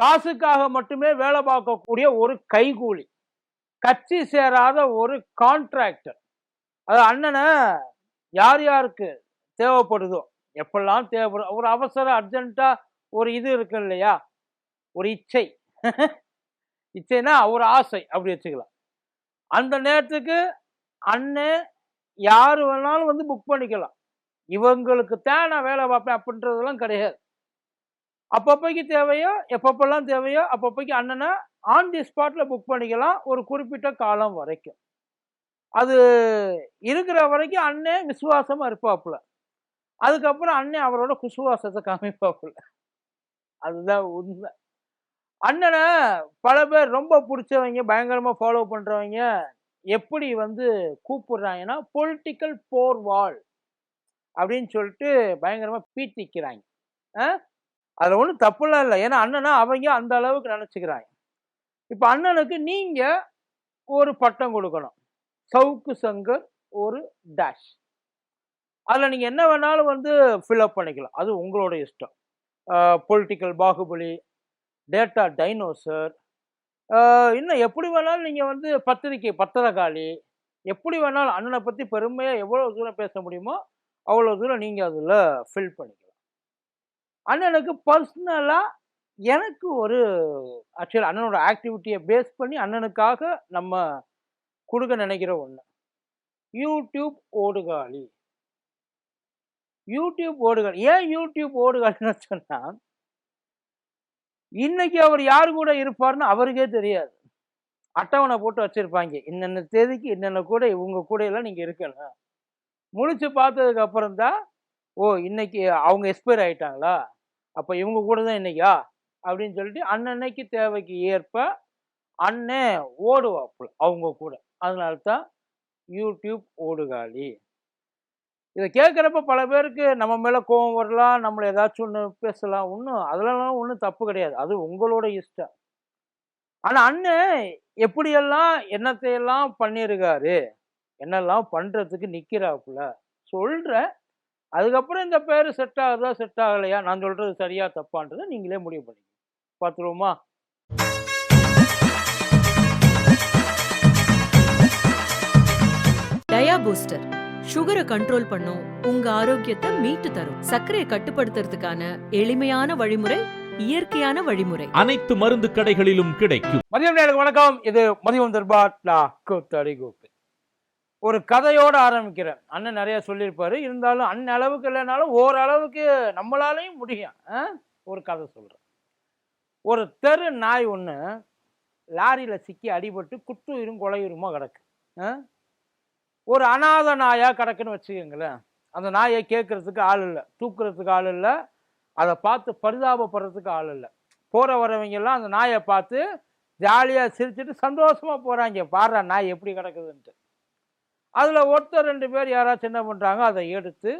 காசுக்காக மட்டுமே வேலை பார்க்கக்கூடிய ஒரு கைகூலி. கட்சி சேராத ஒரு கான்ட்ராக்டர் அது அண்ணனை யார் யாருக்கு தேவைப்படுதோ எப்பெல்லாம் தேவைப்படும் ஒரு அவசர அர்ஜென்ட்டாக ஒரு இது இருக்கு இல்லையா? ஒரு இச்சை. இச்சைனா ஒரு ஆசை அப்படி வச்சுக்கலாம். அந்த நேரத்துக்கு அண்ணன் யார் வேணாலும் வந்து புக் பண்ணிக்கலாம். இவங்களுக்கு தான் நான் வேலை பார்ப்பேன் அப்படின்றதெல்லாம் கிடையாது. அப்பப்போக்கு தேவையோ எப்பப்பெல்லாம் தேவையோ அப்பப்போக்கு அண்ணனை ஆன் தி ஸ்பாட்டில் புக் பண்ணிக்கலாம் ஒரு குறிப்பிட்ட காலம் வரைக்கும். அது இருக்கிற வரைக்கும் அண்ணன் விசுவாசமாக இருப்பாப்புல. அதுக்கப்புறம் அண்ணன் அவரோட குசுவாசத்தை காமிப்பாப்புல. அதுதான் உண்மை. அண்ணனை பல பேர் ரொம்ப பிடிச்சவங்க பயங்கரமாக ஃபாலோ பண்ணுறவங்க எப்படி வந்து கூப்பிடுறாங்கன்னா பொலிட்டிக்கல் போர் வால் அப்படின்னு சொல்லிட்டு பயங்கரமாக பீத்திக்கிறாங்க. அதில் ஒன்றும் தப்புலாம் இல்லை. ஏன்னா அண்ணனா அவங்க அந்த அளவுக்கு நினச்சிக்கிறாங்க. இப்போ அண்ணனுக்கு நீங்கள் ஒரு பட்டம் கொடுக்கணும். சவுக்கு சங்கர் ஒரு டேஷ் அதில் நீங்கள் என்ன வேணாலும் வந்து ஃபில்அப் பண்ணிக்கலாம். அது உங்களோட இஷ்டம். பொலிட்டிக்கல் பாகுபலி டேட்டா டைனோசர் இன்னும் எப்படி வேணாலும் நீங்கள் வந்து பத்திரிக்கை பத்திரகாளி எப்படி வேணாலும் அண்ணனை பற்றி பெருமையாக எவ்வளோ தூரம் பேச முடியுமோ அவ்வளோ தூரம் நீங்கள் அதில் ஃபில் பண்ணிக்கலாம். அண்ணனுக்கு பர்சனலாக எனக்கு ஒரு ஆக்சுவலி அண்ணனோட ஆக்டிவிட்டியை பேஸ் பண்ணி அண்ணனுக்காக நம்ம கொடுக்க நினைக்கிற ஒன்று யூடியூப் ஓடுகாலி. யூடியூப் ஓடுகாலி. ஏன் யூடியூப் ஓடுகாலின்னு சொன்னால் இன்னைக்கு அவர் யார் கூட இருப்பார்னு அவருக்கே தெரியாது. அட்டவணை போட்டு வச்சிருப்பாங்க. இன்னென்ன தேதிக்கு இன்னென்ன கூட இவங்க கூட எல்லாம் நீங்கள் இருக்கணும். முடிச்சு பார்த்ததுக்கு அப்புறம் தான் ஓ இன்னைக்கு அவங்க எக்ஸ்பயர் ஆயிட்டாங்களா? அப்போ இவங்க கூட தான் இன்னைக்கா? அப்படின்னு சொல்லிட்டு அன்னன்னைக்கு தேவைக்கு ஏற்ப அண்ணன் ஓடுவாப்புல அவங்க கூட. அதனால தான் யூடியூப் ஓடுகாலி. இதை கேட்குறப்ப பல பேருக்கு நம்ம மேலே கோபம் வரலாம் நம்மளை ஏதாச்சும் ஒன்று பேசலாம் ஒன்றும் அதெல்லாம் ஒன்றும் தப்பு கிடையாது. அது உங்களோட இஷ்டம். ஆனால் அண்ணன் எப்படியெல்லாம் என்னத்தையெல்லாம் பண்ணியிருக்காரு என்னெல்லாம் பண்ணுறதுக்கு நிற்கிறாப்புல சொல்கிற அதுக்கப்புறம் இந்த பேர் செட் ஆகுதா செட் ஆகலையா? நான் சொல்கிறது சரியா தப்பான்றதை நீங்களே முடிவு பண்ணிக்க பார்த்துருவோமா? டயா பூஸ்டர். சுகரை கண்ட்ரோல் பண்ணும் உங்க ஆரோக்கியத்தை மீட்டு தரும். சர்க்கரையை கட்டுப்படுத்துறதுக்கான எளிமையான வழிமுறை இயற்கையான வழிமுறை. அனைத்து மருந்து கடைகளிலும் கிடைக்கும். மதியம் நேரம் வணக்கம். இது மதியம் தர்பார். நான் கூத்தடி கோப்பு ஒரு கதையோடு ஆரம்பிக்கிறேன். அண்ணன் நிறைய சொல்லியிருப்பாரு. இருந்தாலும் அண்ணன் அளவுக்கு இல்லைனாலும் ஓரளவுக்கு நம்மளாலையும் முடியும். ஆ? ஒரு கதை சொல்கிறேன் ஒரு தெரு நாய் ஒன்று லாரியில் சிக்கி அடிபட்டு குட்டுயிரும் கொலையுருமா கிடக்கு. ஆ? ஒரு அநாத நாயாக கிடக்குன்னு வச்சுக்கோங்களேன். அந்த நாயை கேட்குறதுக்கு ஆள் இல்லை. தூக்குறதுக்கு ஆள் இல்லை. அதை பார்த்து பரிதாபப்படுறதுக்கு ஆள் இல்லை. போகிற வரவங்கெல்லாம் அந்த நாயை பார்த்து ஜாலியாக சிரிச்சிட்டு சந்தோஷமாக போகிறாங்க பாடுற நாய் எப்படி கிடக்குதுன்ட்டு. அதில் ஒருத்தர் ரெண்டு பேர் யாராச்சும் என்ன பண்ணுறாங்க அதை எடுத்து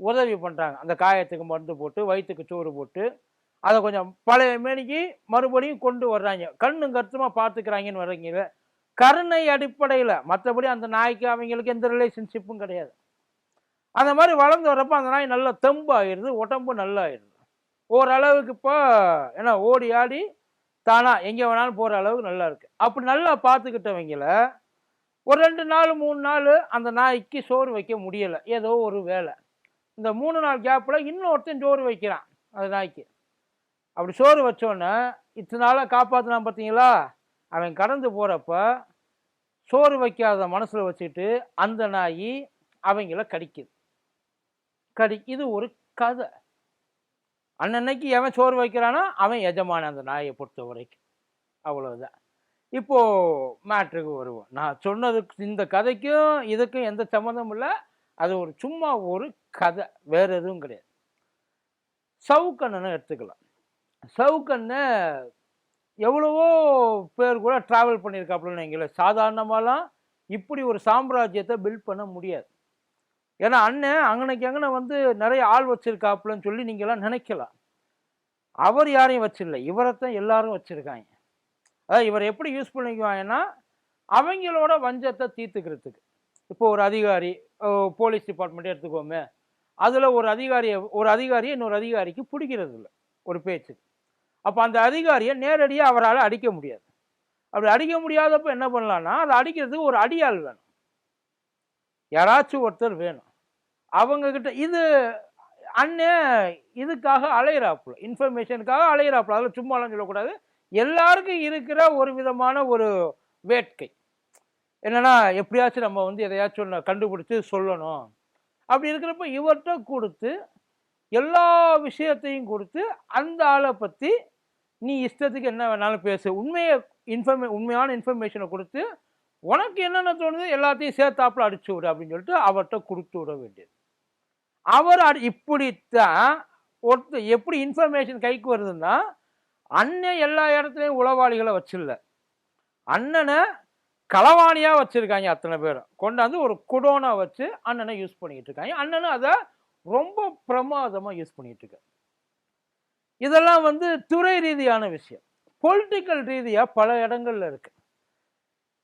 உதவி பண்ணுறாங்க அந்த காயத்துக்கு மருந்து போட்டு வயிற்றுக்கு சோறு போட்டு அதை கொஞ்சம் பழைய மேனிக்கு மறுபடியும் கொண்டு வர்றாங்க. கண்ணும் கருத்துமாக பார்த்துக்கிறாங்கன்னு வர்றீங்க கருணை அடிப்படையில் மற்றபடி அந்த நாய்க்கு அவங்களுக்கு எந்த ரிலேஷன்ஷிப்பும் கிடையாது. அந்த மாதிரி வளர்ந்து வரப்போ அந்த நாய் நல்லா தெம்பு ஆயிடுது உடம்பு நல்லா ஆயிடுது ஓரளவுக்கு இப்போ ஏன்னா ஓடி ஆடி தானாக எங்கே வேணாலும் போகிற அளவுக்கு நல்லா இருக்குது அப்படி நல்லா பார்த்துக்கிட்டவங்கள ஒரு ரெண்டு நாள் மூணு நாள் அந்த நாய்க்கு சோறு வைக்க முடியலை. ஏதோ ஒரு வேலை. இந்த மூணு நாள் கேப்பில் இன்னொருத்தன் சோறு வைக்கிறான் அந்த நாய்க்கு. அப்படி சோறு வச்சோன்னே இத்தனை நாளாக காப்பாற்றினான் பார்த்தீங்களா? அவன் கடந்து போகிறப்ப சோறு வைக்காத மனசில் வச்சுட்டு அந்த நாய் அவங்கள கடிக்குது. கடி இது ஒரு கதை. அன்னன்னைக்கு எவன் சோறு வைக்கிறானோ அவன் எஜமான அந்த நாயை பொறுத்த வரைக்கும் அவ்வளோதான் இப்போது மேட்ருக்கு வருவோம். நான் சொன்னதுக்கு இந்த கதைக்கும் இதுக்கும் எந்த சம்மந்தமும் இல்லை. அது ஒரு சும்மா ஒரு கதை வேற எதுவும் கிடையாது. சவுக்கண்ணனை எடுத்துக்கலாம். சவுக்கண்ணை எவ்வளவோ பேர் கூட ட்ராவல் பண்ணியிருக்காப்புலன்னு எங்களை சாதாரணமாலாம் இப்படி ஒரு சாம்ராஜ்யத்தை பில்ட் பண்ண முடியாது. ஏன்னா அண்ணன் அங்கனைக்கு அங்கனை வந்து நிறைய ஆள் வச்சுருக்காப்புலன்னு சொல்லி நீங்கள்லாம் நினைக்கலாம். அவர் யாரையும் வச்சிடல. இவரைத்தான் எல்லாரும் வச்சுருக்காங்க. அதாவது இவர் எப்படி யூஸ் பண்ணிக்குவாங்கன்னா அவங்களோட வஞ்சத்தை தீர்த்துக்கிறதுக்கு. இப்போ ஒரு அதிகாரி போலீஸ் டிபார்ட்மெண்ட் எடுத்துக்கோமே. அதில் ஒரு அதிகாரியை ஒரு அதிகாரியை இன்னொரு அதிகாரிக்கு பிடிக்கிறது இல்லை ஒரு பேச்சுக்கு. அப்போ அந்த அதிகாரியை நேரடியாக அவரால் அடிக்க முடியாது. அப்படி அடிக்க முடியாதப்போ என்ன பண்ணலான்னா அதை அடிக்கிறதுக்கு ஒரு அடியாள் வேணும். யாராச்சும் ஒருத்தர் வேணும். அவங்கக்கிட்ட இது அண்ணே இதுக்காக அலையிறாப்புல. இன்ஃபர்மேஷனுக்காக அலையிறாப்புல. அதில் சும்மாலாம் சொல்லக்கூடாது. எல்லாருக்கும் இருக்கிற ஒரு விதமான ஒரு வேட்கை. என்னென்னா எப்படியாச்சும் நம்ம வந்து எதையாச்சும் ஒன்று சொல்லணும். அப்படி இருக்கிறப்ப இவர்கிட்ட கொடுத்து எல்லா விஷயத்தையும் கொடுத்து அந்த ஆளை பற்றி நீ இஷ்டத்துக்கு என்ன வேணாலும் பேசு. உண்மையை இன்ஃபர்மே உண்மையான இன்ஃபர்மேஷனை கொடுத்து உனக்கு என்னென்ன தோணுது எல்லாத்தையும் சேர்த்தாப்புல அடிச்சு விடு அப்படின்னு சொல்லிட்டு அவர்கிட்ட கொடுத்து விட வேண்டியது. அவர் அடி இப்படித்தான் ஒருத்தர் எப்படி இன்ஃபர்மேஷன் கைக்கு வருதுன்னா அண்ணன் எல்லா இடத்துலையும் உளவாளிகளை வச்சிடல அண்ணனை களவாணியாக வச்சுருக்காங்க அத்தனை பேரும் கொண்டாந்து ஒரு குடோனா வச்சு அண்ணனை யூஸ் பண்ணிக்கிட்டு இருக்காங்க. அண்ணனும் அதை ரொம்ப பிரமாதமாக யூஸ் பண்ணிகிட்டு இருக்க இதெல்லாம் வந்து துறை ரீதியான விஷயம். பொலிட்டிக்கல் ரீதியாக பல இடங்களில் இருக்குது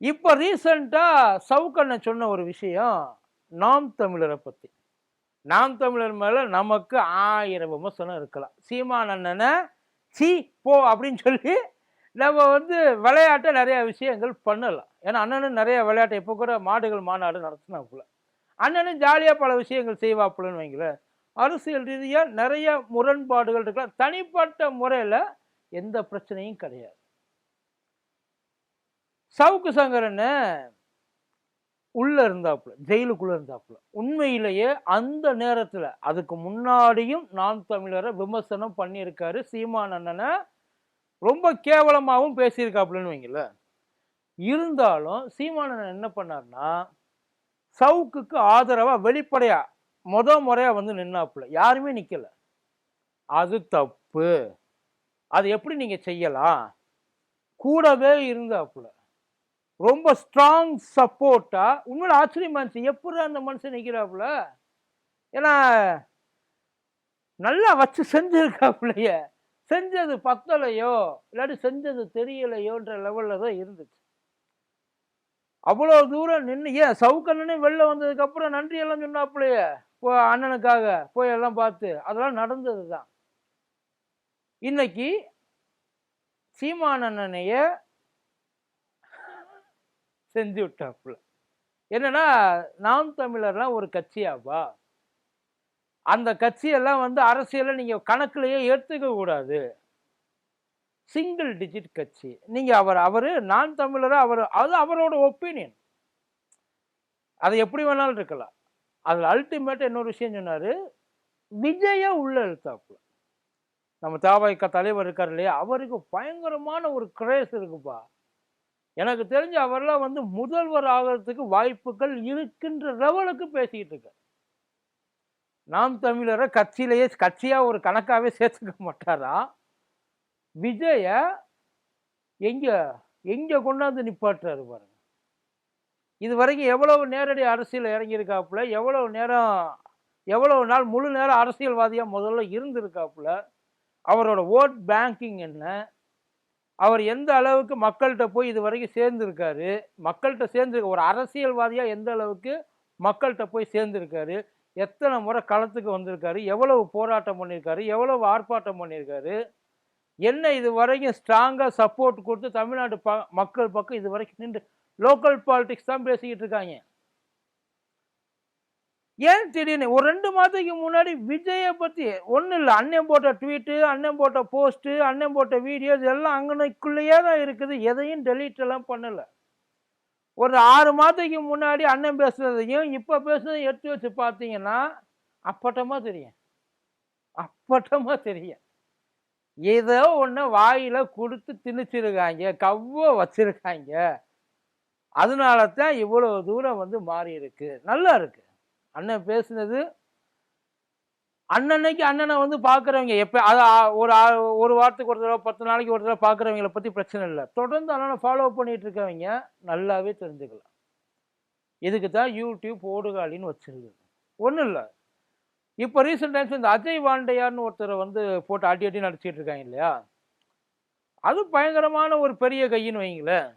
இப்போ ரீசண்டாக சவுக்கண்ணன் சொன்ன ஒரு விஷயம் நாம் தமிழரை பற்றி நாம் தமிழர் மேலே நமக்கு ஆயிரம் விமர்சனம் இருக்கலாம். சீமான் அண்ணனை சி போ அப்படின்னு சொல்லி நம்ம வந்து விளையாட்டை நிறைய விஷயங்கள் பண்ணலாம். ஏன்னா அண்ணனும் நிறைய விளையாட்டை இப்போ கூட மாடுகள் மாநாடு நடத்தினாப்புல அண்ணனும் ஜாலியாக பல விஷயங்கள் செய்வாப்புலன்னு வைங்களேன். அரசியல் ரீதியாக நிறைய முரண்பாடுகள் இருக்கலாம். தனிப்பட்ட முறையில் எந்த பிரச்சனையும் கிடையாது. சவுக்கு சங்கரன்னு உள்ள இருந்தாப்புல ஜெயிலுக்குள்ள இருந்தாப்புல. உண்மையிலேயே அந்த நேரத்துல அதுக்கு முன்னாடியும் நாம் தமிழரை விமர்சனம் பண்ணியிருக்காரு சீமான் அண்ணனை. ரொம்ப கேவலமாகவும் பேசியிருக்காப்புலன்னு வைங்கள இருந்தாலும் சீமான் அண்ணன் என்ன பண்ணார்னா சவுக்குக்கு ஆதரவா வெளிப்படையா முத முறையா வந்து நின்னாப்புல. யாருமே நிக்கல. அது தப்பு. அது எப்படி நீங்க செய்யலாம்? கூடவே இருந்தாப்புல. ரொம்ப ஸ்ட்ராங் சப்போர்ட்டா உண்மையில ஆச்சரியமா இருந்துச்சு. எப்படி அந்த மனுஷன் நிற்கிறாப்புல ஏன்னா நல்லா வச்சு செஞ்சிருக்காப்புலையே. செஞ்சது பத்தலையோ இல்லாட்டி செஞ்சது தெரியலையோன்ற லெவலில் தான் இருந்துச்சு. அவ்வளோ தூரம் நின்று ஏன் சவுக்கண்ணனே வெளில வந்ததுக்கப்புறம் நன்றியெல்லாம் சொன்னாப்புலையே? போ அண்ணனுக்காக போய் எல்லாம் பார்த்து. அதெல்லாம் நடந்தது தான் இன்னைக்கு சீமானண்ணனையே செஞ்சு விட்டாப்புல. என்னன்னா நாம் தமிழர்லாம் ஒரு கட்சியாப்பா. அந்த கட்சியெல்லாம் வந்து அரசியலை நீங்கள் கணக்குலயே ஏற்றுக்க கூடாது. சிங்கிள் டிஜிட் கட்சி. நீங்கள் அவர் அவர் நான் தமிழராக அவர் அது அவரோட ஒப்பீனியன் அது எப்படி வேணாலும் இருக்கலாம். அதில் அல்டிமேட்டாக இன்னொரு விஷயம் சொன்னாரு விஜய உள்ள எழுத்தாப்புல நம்ம தாவாய்க்கா தலைவர் இருக்கார் இல்லையா? அவருக்கு பயங்கரமான ஒரு கிரேஸ் இருக்குப்பா. எனக்கு தெரிஞ்சு அவரெல்லாம் வந்து முதல்வர் ஆகிறதுக்கு வாய்ப்புகள் இருக்கின்ற லெவலுக்கு பேசிக்கிட்டு இருக்கார். நாம் தமிழரை கட்சியிலேயே கட்சியாக ஒரு கணக்காகவே சேர்த்துக்க மாட்டாரா? விஜய எங்கே எங்கே கொண்டாந்து நிப்பாட்டுறாரு பாருங்க. இது வரைக்கும் எவ்வளவு நேரடி அரசியல் இறங்கியிருக்காப்புல எவ்வளவு நேரம் எவ்வளவு நாள் முழு நேரம் அரசியல்வாதியாக முதல்ல இருந்திருக்காப்புல அவரோட ஓட் பேங்கிங் என்ன அவர் எந்த அளவுக்கு மக்கள்கிட்ட போய் இது வரைக்கும் சேர்ந்துருக்காரு மக்கள்கிட்ட சேர்ந்துருக்க ஒரு அரசியல்வாதியாக எந்த அளவுக்கு மக்கள்கிட்ட போய் சேர்ந்துருக்காரு எத்தனை முறை களத்துக்கு வந்திருக்காரு எவ்வளவு போராட்டம் பண்ணியிருக்காரு எவ்வளவு ஆர்ப்பாட்டம் பண்ணியிருக்காரு என்ன இது வரைக்கும் ஸ்ட்ராங்காக சப்போர்ட் கொடுத்து தமிழ்நாடு ப மக்கள் பக்கம் இது வரைக்கும் நின்று லோக்கல் பாலிடிக்ஸ் தான் பேசிக்கிட்டு இருக்காங்க. ஏன் திடீர்னு? ஒரு ரெண்டு மாதத்துக்கு முன்னாடி விஜயை பற்றி ஒன்றும் இல்லை. அண்ணன் போட்ட ட்வீட்டு அண்ணன் போட்ட போஸ்ட்டு அண்ணன் போட்ட வீடியோஸ் எல்லாம் அங்கனைக்குள்ளேயே தான் இருக்குது. எதையும் டெலீட் எல்லாம் பண்ணலை. ஒரு ஆறு மாதத்துக்கு முன்னாடி அண்ணன் பேசுனதையும் இப்போ பேசுனதையும் எடுத்து வச்சு பார்த்தீங்கன்னா அப்பட்டமாக தெரியும். அப்பட்டமாக தெரியும். ஏதோ ஒன்று வாயில் கொடுத்து திணிச்சிருக்காங்க கவ்வ வச்சுருக்காங்க. அதனால தான் இவ்வளோ தூரம் வந்து மாறி இருக்கு நல்லா இருக்குது அண்ணன் பேசுனது அண்ணன்னைக்கு அண்ணனை வந்து பார்க்குறவங்க எப்போ அது ஒரு ஒரு வாரத்துக்கு ஒரு தடவை பத்து நாளைக்கு ஒரு தடவை பார்க்குறவங்கள பற்றி பிரச்சனை இல்லை. தொடர்ந்து அண்ணனை ஃபாலோ பண்ணிகிட்டு இருக்கவங்க நல்லாவே தெரிஞ்சுக்கலாம். இதுக்கு தான் யூடியூப் ஓடுகாலின்னு வச்சுருக்குது. ஒன்றும் இல்லை. இப்போ ரீசெண்ட் டைம்ஸ் இந்த அஜய் வாண்டையார்னு ஒருத்தரை வந்து போட்டு அடி அடி நடிச்சிட்டு இருக்காங்க இல்லையா? அது பயங்கரமான ஒரு பெரிய கையின்னு வைங்களேன்.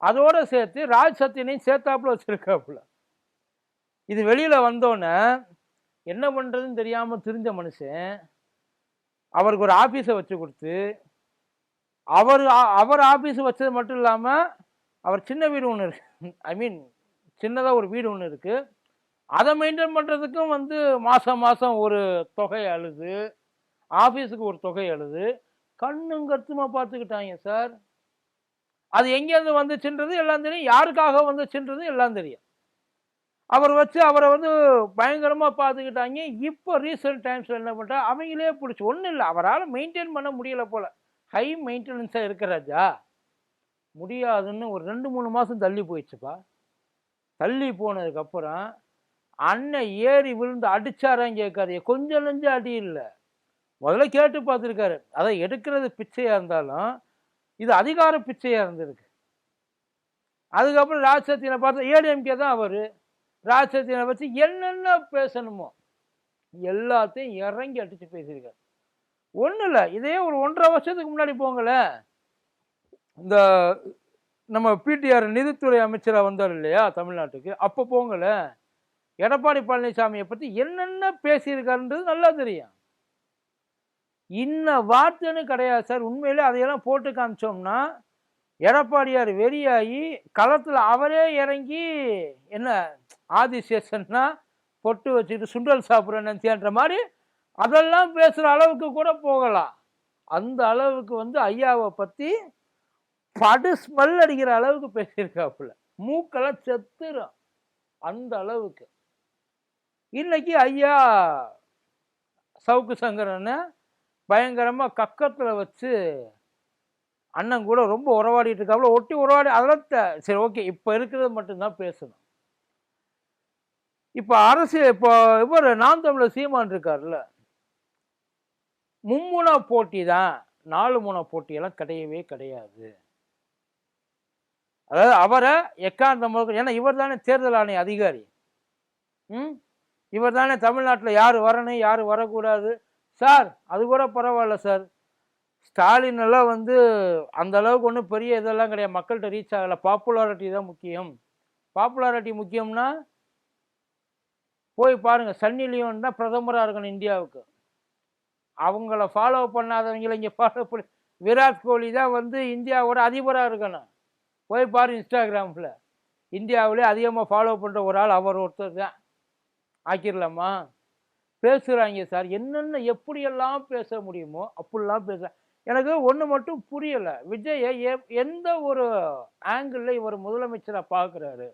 அதோட சேர்த்து ராஜ் சத்தியனையும் சேர்த்தாப்புல வச்சுருக்காப்புல. இது வெளியில் வந்தோன்னே என்ன பண்ணுறதுன்னு தெரியாமல் தெரிஞ்ச மனுஷன் அவருக்கு ஒரு ஆஃபீஸை வச்சு கொடுத்து அவர் அவர் ஆஃபீஸ் வச்சது மட்டும் இல்லாமல் அவர் சின்ன வீடு ஒன்று இருக்கு. ஐ மீன் சின்னதாக ஒரு வீடு ஒன்று இருக்குது அதை மெயின்டைன் பண்ணுறதுக்கும் வந்து மாதம் மாதம் ஒரு தொகை அழுது ஆஃபீஸுக்கு ஒரு தொகை அழுது கண்ணும் கருத்துமா பார்த்துக்கிட்டாங்க சார் அது எங்கேருந்து வந்துச்சுன்றது எல்லாம் தெரியும். யாருக்காக வந்துச்சுன்றது எல்லாம் தெரியும். அவர் வச்சு அவரை வந்து பயங்கரமாக பார்த்துக்கிட்டாங்க. இப்போ ரீசெண்ட் டைம்ஸில் என்ன பண்ணுறா அவங்களே பிடிச்சி ஒன்றும் இல்லை. அவரால் மெயின்டைன் பண்ண முடியல போல். ஹை மெயின்டெனன்ஸாக இருக்க முடியாதுன்னு ஒரு ரெண்டு மூணு மாதம் தள்ளி போயிடுச்சுப்பா. தள்ளி போனதுக்கப்புறம் அண்ணன் ஏறி விழுந்து அடித்தாரான்னு கேட்காதீங்க. கொஞ்சம் நெஞ்சு அடி இல்லை. முதல்ல கேட்டு பார்த்துருக்காரு. அதை எடுக்கிறது பிச்சையாக இருந்தாலும் இது அதிகார பிச்சையாக இருந்திருக்கு. அதுக்கப்புறம் ராஜசத்தியனை பார்த்து ஏடிஎம்கே தான் அவர். ராஜசத்தியனை வச்சு என்னென்ன பேசணுமோ எல்லாத்தையும் இறங்கி அடித்து பேசியிருக்காரு. ஒன்றும் இல்லை இதே ஒரு ஒன்றரை வருஷத்துக்கு முன்னாடி போங்களேன் இந்த நம்ம பிடிஆர் நிதித்துறை அமைச்சராக வந்தார் இல்லையா தமிழ்நாட்டுக்கு. அப்போ போங்களேன் எடப்பாடி பழனிசாமியை பற்றி என்னென்ன பேசியிருக்காருன்றது நல்லா தெரியும். இன்ன வார்த்தைன்னு கிடையாது சார். உண்மையிலே அதையெல்லாம் போட்டு காமிச்சோம்னா எடப்பாடியார் வெறியாகி களத்தில் அவரே இறங்கி என்ன ஆதிசேஷன்னா பொட்டு வச்சுட்டு சுண்டல் சாப்பிட்ற நினச்சின்ற மாதிரி அதெல்லாம் பேசுகிற அளவுக்கு கூட போகலாம். அந்த அளவுக்கு வந்து ஐயாவை பற்றி படு ஸ்மெல் அடிக்கிற அளவுக்கு பேசியிருக்காப்புல. மூக்கெல்லாம் செத்துரும் அந்த அளவுக்கு. இன்னைக்கு ஐயா சவுக்கு சங்கரனை பயங்கரமாக கக்கத்தில் வச்சு அண்ணன் கூட ரொம்ப உறவாடிட்டு இருக்காப்புல. ஒட்டி உறவாடி அதெல்லாம் சரி ஓகே இப்போ இருக்கிறது மட்டும்தான் பேசணும். இப்போ அரசியல் இப்போ இவர் நாம் தமிழர் சீமான் இருக்கார்ல. மும்முனை போட்டி தான் நாலு முனை போட்டியெல்லாம் கிடையவே கிடையாது. அதாவது அவரை எக்காந்த முழுக்க ஏன்னா இவர் தானே தேர்தல் ஆணைய அதிகாரி. ம்? இவர் தானே தமிழ்நாட்டில் யார் வரணும் யார் வரக்கூடாது. சார் அது கூட பரவாயில்ல சார். ஸ்டாலின் எல்லாம் வந்து அந்த அளவுக்கு ஒன்றும் பெரிய இதெல்லாம் கிடையாது. மக்கள்கிட்ட ரீச் ஆகலை. பாப்புலாரிட்டி தான் முக்கியம். பாப்புலாரிட்டி முக்கியம்னா போய் பாருங்கள் சன்னி லியோன் தான் பிரதமராக இருக்கணும் இந்தியாவுக்கு. அவங்கள ஃபாலோ பண்ணாதவங்கள இங்கே ஃபாலோ பண்ணி விராட் கோலி தான் வந்து இந்தியாவோட அதிபராக இருக்கணும். போய் பாரு இன்ஸ்டாகிராமில். இந்தியாவிலே அதிகமாக ஃபாலோ பண்ணுற ஒரு ஆள் அவர் ஒருத்தர் தான். ஆக்கிடலாமா பேசுகிறாங்க சார். என்னென்ன எப்படியெல்லாம் பேச முடியுமோ அப்படிலாம் பேச எனக்கு ஒன்று மட்டும் புரியலை. விஜயை எ- எந்த ஒரு ஆங்கிளில் இவர் முதலமைச்சராக பார்க்குறாரு?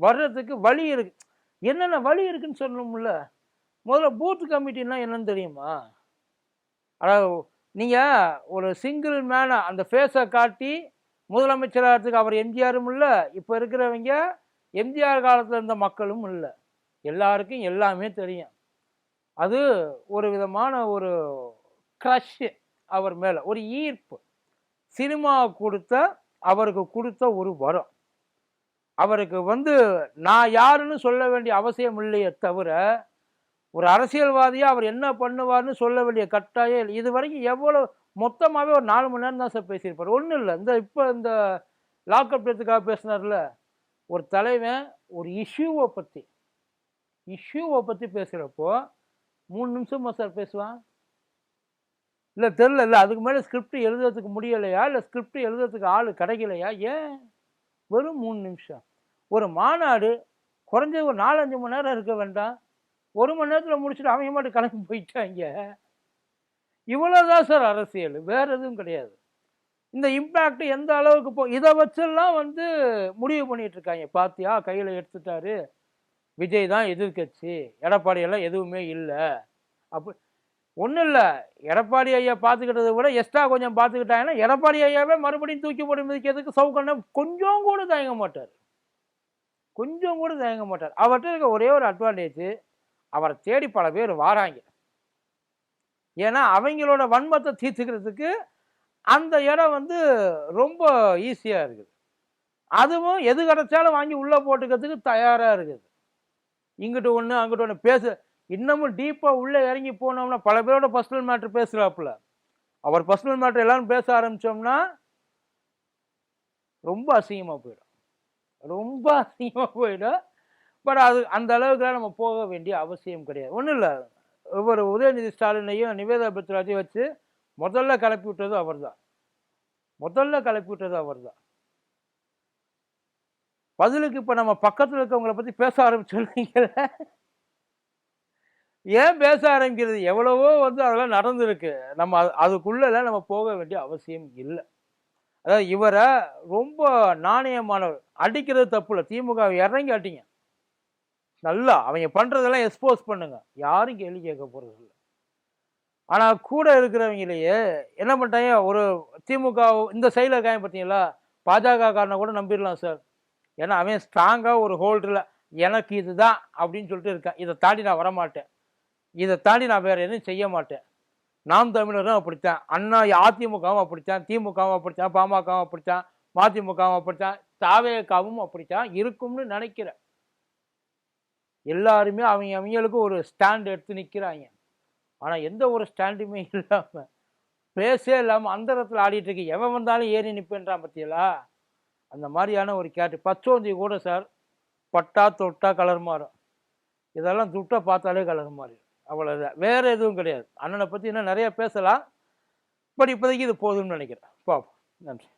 வர்றதுக்கு வழி இருக்குது என்னென்ன வழி இருக்குன்னு சொல்லணும்ல? முதல்ல பூத் கமிட்டின்னா என்னன்னு தெரியுமா? அதாவது நீங்கள் ஒரு சிங்கிள் மேனை அந்த ஃபேஸை காட்டி முதலமைச்சராகிறதுக்கு அவர் எம்ஜிஆரும் இல்லை இப்போ இருக்கிறவங்க எம்ஜிஆர் காலத்தில் இருந்த மக்களும் இல்லை. எல்லாருக்கும் எல்லாமே தெரியும். அது ஒரு விதமான ஒரு க்ரஷ் அவர் மேலே ஒரு ஈர்ப்பு. சினிமா கொடுத்த அவருக்கு கொடுத்த ஒரு வரம். அவருக்கு வந்து நான் யாருன்னு சொல்ல வேண்டிய அவசியம் இல்லையே தவிர ஒரு அரசியல்வாதியாக அவர் என்ன பண்ணுவார்னு சொல்ல வேண்டிய கட்டாயம் இல்லை. இது வரைக்கும் எவ்வளோ மொத்தமாகவே ஒரு நாலு மணி நேரம் தான் சார் பேசியிருப்பார். ஒன்றும் இல்லை. இந்த இப்போ இந்த லாக்அப் எடுத்துக்காக பேசினார்ல ஒரு தலைவன் ஒரு இஷ்யூவை பற்றி இஷ்யூவை பற்றி பேசுகிறப்போ மூணு நிமிஷமா சார் பேசுவான்? இல்லை தெரில இல்லை அதுக்கு மேலே ஸ்கிரிப்ட் எழுதுறதுக்கு முடியலையா? இல்லை ஸ்கிரிப்ட் எழுதுறதுக்கு ஆள் கிடைக்கலையா? ஏன்? வெறும் மூணு நிமிஷம். ஒரு மாநாடு குறைஞ்சது ஒரு நாலஞ்சு மணி நேரம் இருக்க வேண்டாம். ஒரு மணி நேரத்தில் முடிச்சுட்டு அவங்க மட்டும் கிளம்பி போயிட்டாங்க. இவ்வளோதான் சார் அரசியல் வேறு எதுவும் கிடையாது. இந்த இம்பேக்ட் எந்த அளவுக்கு போ இதை வச்செல்லாம் வந்து முடிவு பண்ணிகிட்ருக்காங்க பார்த்தியா பாத்தியா கையில் எடுத்துட்டாரு. விஜய் தான் எதிர்க்கட்சி. எடப்பாடியெல்லாம் எதுவுமே இல்லை. அப்போ ஒன்றும் இல்லை. எடப்பாடி ஐயா பார்த்துக்கிட்டதை விட எக்ஸ்ட்ரா கொஞ்சம் பார்த்துக்கிட்டாங்கன்னா எடப்பாடி ஐயாவே மறுபடியும் தூக்கி போட்டு மிதிக்கிறதுக்கு சவுக்கண்ண கொஞ்சம் கூட தயங்க மாட்டார். கொஞ்சம் கூட தயங்க மாட்டார். அவர்கிட்ட இருக்க ஒரே ஒரு அட்வான்டேஜ் அவரை தேடி பல பேர் வாராங்க. ஏன்னா அவங்களோட வன்மத்தை தீர்த்துக்கிறதுக்கு அந்த இடம் வந்து ரொம்ப ஈஸியாக இருக்குது. அதுவும் எது கிடைச்சாலும் வாங்கி உள்ளே போட்டுக்கிறதுக்கு தயாராக இருக்குது. இங்கிட்டு ஒன்று அங்கிட்டு ஒன்று பேச இன்னமும் டீப்பாக உள்ளே இறங்கி போனோம்னா பல பேரோட பர்சனல் மேட்ரு பேசுகிறாப்புல அவர் பர்சனல் மேட்ரு எல்லாரும் பேச ஆரம்பித்தோம்னா ரொம்ப அசிங்கமாக போயிடும். ரொம்ப அதிகமாக போயிடும். பட் அது அந்த அளவுக்குலாம் நம்ம போக வேண்டிய அவசியம் கிடையாது. ஒன்றும் இல்லை. ஒவ்வொரு உதயநிதி ஸ்டாலினையும் நிவேதா பத்ராஜையும் வச்சு முதல்ல கிளப்பி விட்டது அவர் தான் முதல்ல கிளப்பி விட்டது அவர் தான் பதிலுக்கு இப்போ நம்ம பக்கத்தில் இருக்கவங்களை பற்றி பேச ஆரம்பிச்சுருக்கீங்கள? ஏன் பேச ஆரம்பிக்கிறது? எவ்வளவோ வந்து அதெல்லாம் நடந்திருக்கு. நம்ம அது அதுக்குள்ளெல்லாம் நம்ம போக வேண்டிய அவசியம் இல்லை. அதாவது இவரை ரொம்ப நாணயமானவர். அடிக்கிறது தப்பு இல்லை திமுக இறங்கி அடிங்க. நல்லா அவங்க பண்ணுறதெல்லாம் எக்ஸ்போஸ் பண்ணுங்க. யாரும் கேள்வி கேட்க போகிறது இல்லை. ஆனால் கூட இருக்கிறவங்களையே என்ன பண்ணிட்டாங்க? ஒரு திமுக இந்த சைடில் இருக்காங்க பார்த்தீங்களா பாஜக காரனை கூட நம்பிடலாம் சார் ஏன்னா அவன் ஸ்ட்ராங்காக ஒரு ஹோல்டரில் எனக்கு இதுதான் அப்படின்னு சொல்லிட்டு இருக்கேன். இதை தாண்டி நான் வரமாட்டேன். இதை தாண்டி நான் வேறு எதுவும் செய்ய மாட்டேன். நாம் தமிழரும் அப்படித்தான். அண்ணா அதிமுகவும் அப்படித்தான் திமுகவும் அப்படித்தான் பாமகவும் அப்படித்தான் மதிமுகவும் அப்படித்தான் தாவேக்காவும் அப்படித்தான் இருக்கும்னு நினைக்கிறேன். எல்லாருமே அவங்க அவங்களுக்கு ஒரு ஸ்டாண்ட் எடுத்து நிற்கிறாங்க ஆனால் எந்த ஒரு ஸ்டாண்டுமே இல்லாமல் பேசே இல்லாமல் அந்தரத்தில் ஆடிட்டு இருக்கு. எவன் வந்தாலும் ஏறி நிற்பேன்றான் பத்தியலா அந்த மாதிரியான ஒரு கேட்டு பச்சோந்தி கூட சார் பட்டா தொட்டா கலர் மாறும். இதெல்லாம் துட்டா பார்த்தாலே கலர் மாறிடும். அவ்வளோதான் வேறு எதுவும் கிடையாது. அண்ணனை பற்றி இன்னும் நிறையா பேசலாம். பட் இப்போதைக்கு இது போதும்னு நினைக்கிறேன். பாப்போம் நன்றி.